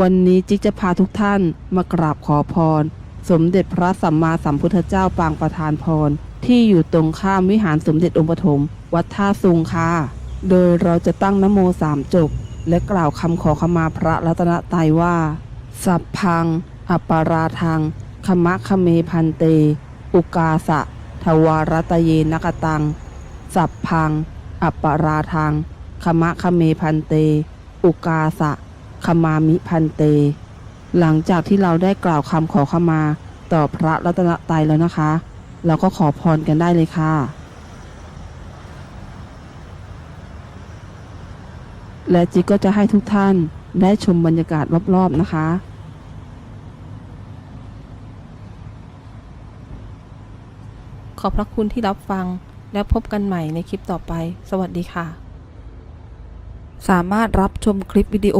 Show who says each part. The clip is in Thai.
Speaker 1: วันนี้จิ๊กจะพาทุกท่านมากราบขอพร สมเด็จพระสัมมาสัมพุทธเจ้าปางประธานพร ที่อยู่ตรงข้ามวิหารสมเด็จองค์ปฐมวัดท่าซุงค่ะโดยเราจะตั้งนโมสามจบ และกล่าวคำขอขมาพระรัตนตรัยว่า สัพพัง อัปปาราทังขมะคะเมพันเต อุกาสะทวารตเยนกตัง สัพพัง อัปปาราทังขมะคะเมพันเต อุกาสะ ขมามิพันเต หลังจากที่เราได้กล่าวคำขอขมาต่อพระรัตนตรัยแล้วนะคะ เราก็ขอพรกันได้เลยค่ะ และจิ๊กก็จะให้ทุกท่านได้ชมบรรยากาศรอบ ๆ นะคะ
Speaker 2: ขอบพระคุณที่รับฟังแล้วพบกันใหม่ในคลิปต่อไป สวัสดีค่ะ
Speaker 1: สามารถรับชมคลิปวิดีโอ